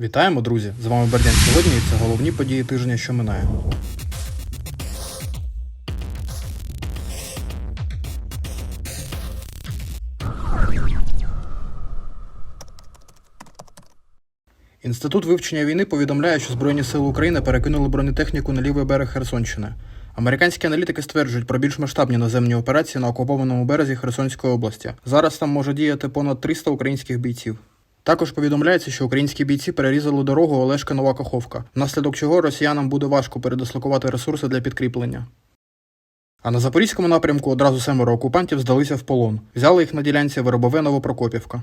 Вітаємо, друзі! З вами Бердян сьогодні і це головні події тижня, що минає. Інститут вивчення війни повідомляє, що Збройні сили України перекинули бронетехніку на лівий берег Херсонщини. Американські аналітики стверджують про більш масштабні наземні операції на окупованому березі Херсонської області. Зараз там може діяти понад 300 українських бійців. Також повідомляється, що українські бійці перерізали дорогу Олешка Нова Каховка, внаслідок чого росіянам буде важко передислокувати ресурси для підкріплення. А на запорізькому напрямку одразу семеро окупантів здалися в полон. Взяли їх на ділянці Вербове Новопрокопівка.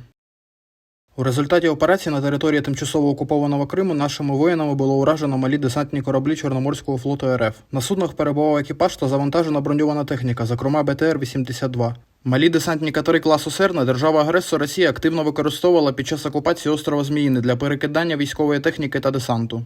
У результаті операції на території тимчасово окупованого Криму нашими воїнами було уражено малі десантні кораблі Чорноморського флоту РФ. На суднах перебував екіпаж та завантажена броньована техніка, зокрема БТР-82. Малі десантні катери класу Серна держава-агресор Росія активно використовувала під час окупації острова Зміїни для перекидання військової техніки та десанту.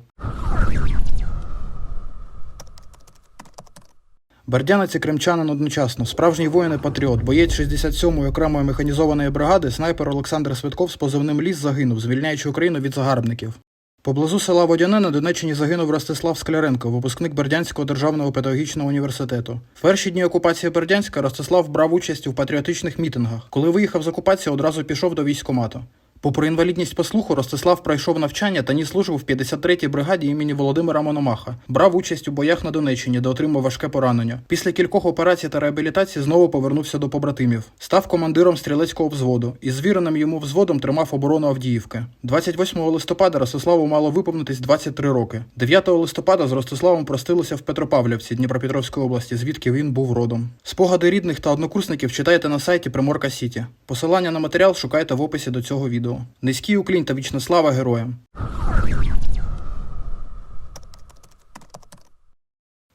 Бердянець і кримчанин одночасно, справжній воїн і патріот, боєць 67-ї окремої механізованої бригади, снайпер Олександр Свитков з позивним ліс загинув, звільняючи Україну від загарбників. Поблизу села Водяне на Донеччині загинув Ростислав Скляренко, випускник Бердянського державного педагогічного університету. В перші дні окупації Бердянська Ростислав брав участь у патріотичних мітингах. Коли виїхав з окупації, одразу пішов до військкомату. Попри інвалідність по слуху, Ростислав пройшов навчання та ніс службу в 53-й бригаді імені Володимира Мономаха. Брав участь у боях на Донеччині, де отримав важке поранення. Після кількох операцій та реабілітації знову повернувся до побратимів. Став командиром стрілецького взводу і звіреним йому взводом тримав оборону Авдіївки. 28 листопада Ростиславу мало виповнитись 23 роки. 9 листопада з Ростиславом простилися в Петропавлівці Дніпропетровської області, звідки він був родом. Спогади рідних та однокурсників читайте на сайті Приморка Сіті. Посилання на матеріал шукайте в описі до цього відео. Низький уклін та вічна слава героям.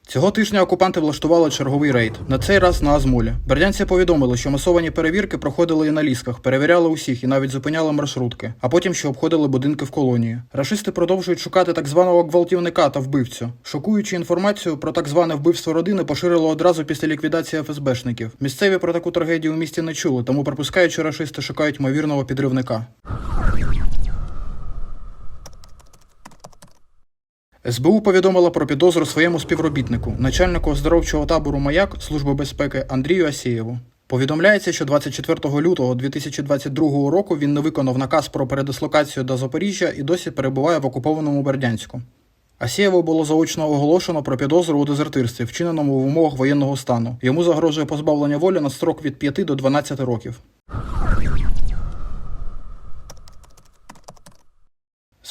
Цього тижня окупанти влаштували черговий рейд. На цей раз на Азмулі. Бердянці повідомили, що масовані перевірки проходили і на лісках, перевіряли усіх і навіть зупиняли маршрутки, а потім ще обходили будинки в колонії. Рашисти продовжують шукати так званого гвалтівника та вбивцю. Шокуючи інформацію про так зване вбивство родини, поширило одразу після ліквідації ФСБшників. Місцеві про таку трагедію у місті не чули, тому припускаючи рашисти шукають ймовірного підривника. СБУ повідомила про підозру своєму співробітнику, начальнику оздоровчого табору Маяк Служби безпеки Андрію Асєєву. Повідомляється, що 24 лютого 2022 року він не виконав наказ про передислокацію до Запоріжжя і досі перебуває в окупованому Бердянську. Асєєву було заочно оголошено про підозру у дезертирстві, вчиненому в умовах воєнного стану. Йому загрожує позбавлення волі на строк від 5 до 12 років.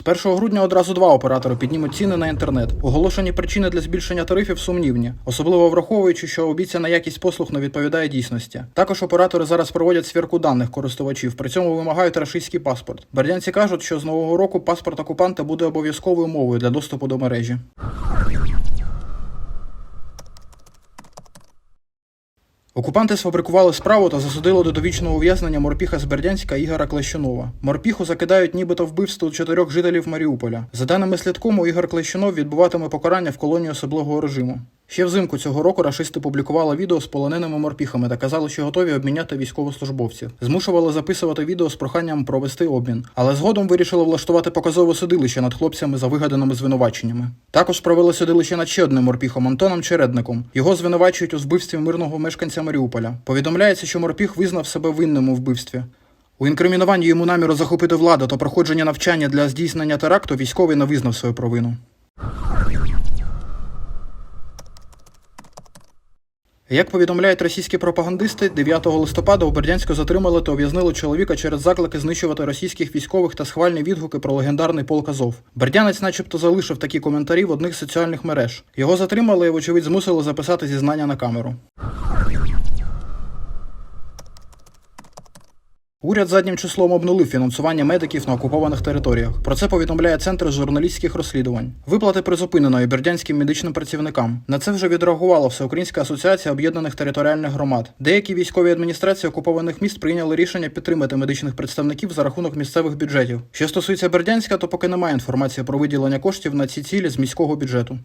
З 1 грудня одразу два оператори піднімуть ціни на інтернет. Оголошені причини для збільшення тарифів сумнівні, особливо враховуючи, що обіцяна якість послуг не відповідає дійсності. Також оператори зараз проводять свірку даних користувачів, при цьому вимагають рашистський паспорт. Бердянці кажуть, що з нового року паспорт окупанта буде обов'язковою мовою для доступу до мережі. Окупанти сфабрикували справу та засудили до довічного ув'язнення морпіха з Бердянська Ігора Клещунова. Морпіху закидають нібито вбивство чотирьох жителів Маріуполя. За даними слідкому, Ігор Клещунов відбуватиме покарання в колонії особливого режиму. Ще взимку цього року рашисти публікували відео з полоненими морпіхами та казали, що готові обміняти військовослужбовців. Змушували записувати відео з проханням провести обмін, але згодом вирішили влаштувати показове судилище над хлопцями за вигаданими звинуваченнями. Також провели судилище над ще одним морпіхом Антоном Чередником. Його звинувачують у вбивстві мирного мешканця Маріуполя. Повідомляється, що морпіх визнав себе винним у вбивстві. У інкримінуванні йому наміру захопити владу та проходження навчання для здійснення теракту військовий не визнав свою провину. Як повідомляють російські пропагандисти, 9 листопада у Бердянську затримали та ув'язнили чоловіка через заклики знищувати російських військових та схвальні відгуки про легендарний полк Азов. Бердянець, начебто, залишив такі коментарі в одних з соціальних мереж. Його затримали і, вочевидь, змусили записати зізнання на камеру. Уряд заднім числом обнулив фінансування медиків на окупованих територіях. Про це повідомляє Центр журналістських розслідувань. Виплати призупинено і бердянським медичним працівникам. На це вже відреагувала Всеукраїнська асоціація об'єднаних територіальних громад. Деякі військові адміністрації окупованих міст прийняли рішення підтримати медичних представників за рахунок місцевих бюджетів. Що стосується Бердянська, то поки немає інформації про виділення коштів на ці цілі з міського бюджету.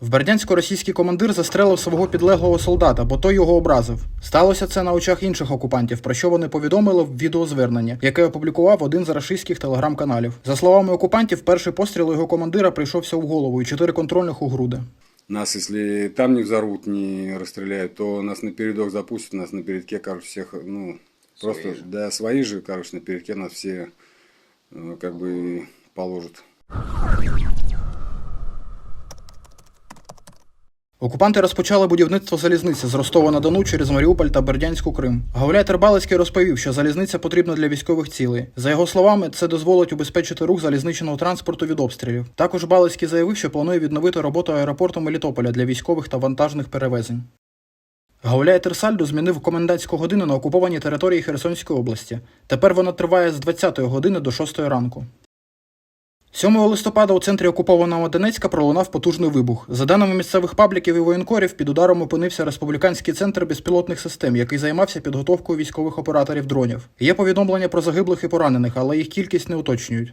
В Бердянську російський командир застрелив свого підлеглого солдата, бо той його образив. Сталося це на очах інших окупантів, про що вони повідомили в відеозверненні, яке опублікував один з рашистських телеграм-каналів. За словами окупантів, перший постріл його командира прийшовся в голову і чотири контрольних у груди. Нас, если там не взорвут, не расстреляют, то нас на передок запустят, нас на передке, короче, всех, ну, просто, да, свои же, короче, на передке нас все, э, как бы, положат. Окупанти розпочали будівництво залізниці з Ростова на Дону через Маріуполь та Бердянську Крим. Гауляй Тербалицький розповів, що залізниця потрібна для військових цілей. За його словами, це дозволить убезпечити рух залізничного транспорту від обстрілів. Також Балицький заявив, що планує відновити роботу аеропорту Мелітополя для військових та вантажних перевезень. Гауляй Терсальдо змінив комендантську годину на окупованій території Херсонської області. Тепер вона триває з 20-ї години до 6-ї ранку. 7 листопада у центрі окупованого Донецька пролунав потужний вибух. За даними місцевих пабліків і воєнкорів, під ударом опинився республіканський центр безпілотних систем, який займався підготовкою військових операторів дронів. Є повідомлення про загиблих і поранених, але їх кількість не уточнюють.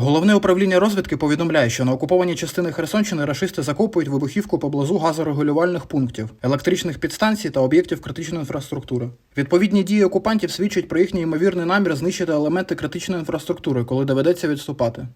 Головне управління розвідки повідомляє, що на окупованій частини Херсонщини рашисти закопують вибухівку поблизу газорегулювальних пунктів, електричних підстанцій та об'єктів критичної інфраструктури. Відповідні дії окупантів свідчать про їхній ймовірний намір знищити елементи критичної інфраструктури, коли доведеться відступати.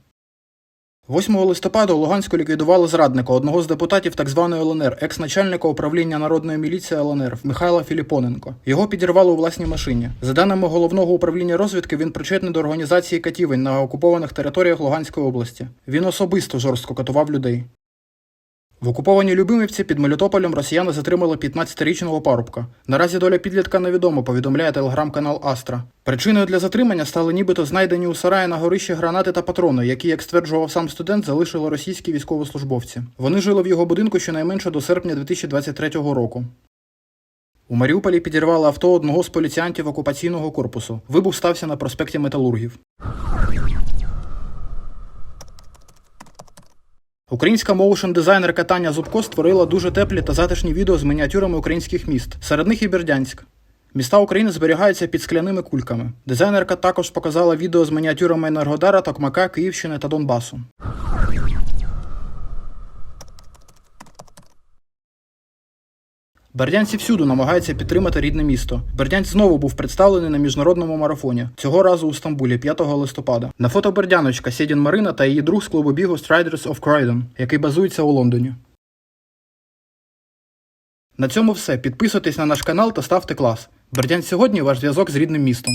8 листопада у Луганську ліквідували зрадника, одного з депутатів так званої ЛНР, екс-начальника управління народної міліції ЛНР Михайла Філіпоненко. Його підірвали у власній машині. За даними головного управління розвідки, він причетний до організації катівень на окупованих територіях Луганської області. Він особисто жорстко катував людей. В окупованій Любимівці під Мелітополем росіяни затримали 15-річного парубка. Наразі доля підлітка невідома, повідомляє телеграм-канал Астра. Причиною для затримання стали нібито знайдені у сараї на горищі гранати та патрони, які, як стверджував сам студент, залишили російські військовослужбовці. Вони жили в його будинку щонайменше до серпня 2023 року. У Маріуполі підірвали авто одного з поліціянтів окупаційного корпусу. Вибух стався на проспекті Металургів. Українська моушн-дизайнерка Таня Зубко створила дуже теплі та затишні відео з мініатюрами українських міст, серед них і Бердянськ. Міста України зберігаються під скляними кульками. Дизайнерка також показала відео з мініатюрами Енергодара, Токмака, Київщини та Донбасу. Бердянці всюди намагаються підтримати рідне місто. Бердянськ знову був представлений на міжнародному марафоні. Цього разу у Стамбулі 5 листопада. На фото Бердяночка Сєдін Марина та її друг з клубу бігу Striders of Croydon, який базується у Лондоні. На цьому все. Підписуйтесь на наш канал та ставте клас. Бердянськ сьогодні ваш зв'язок з рідним містом.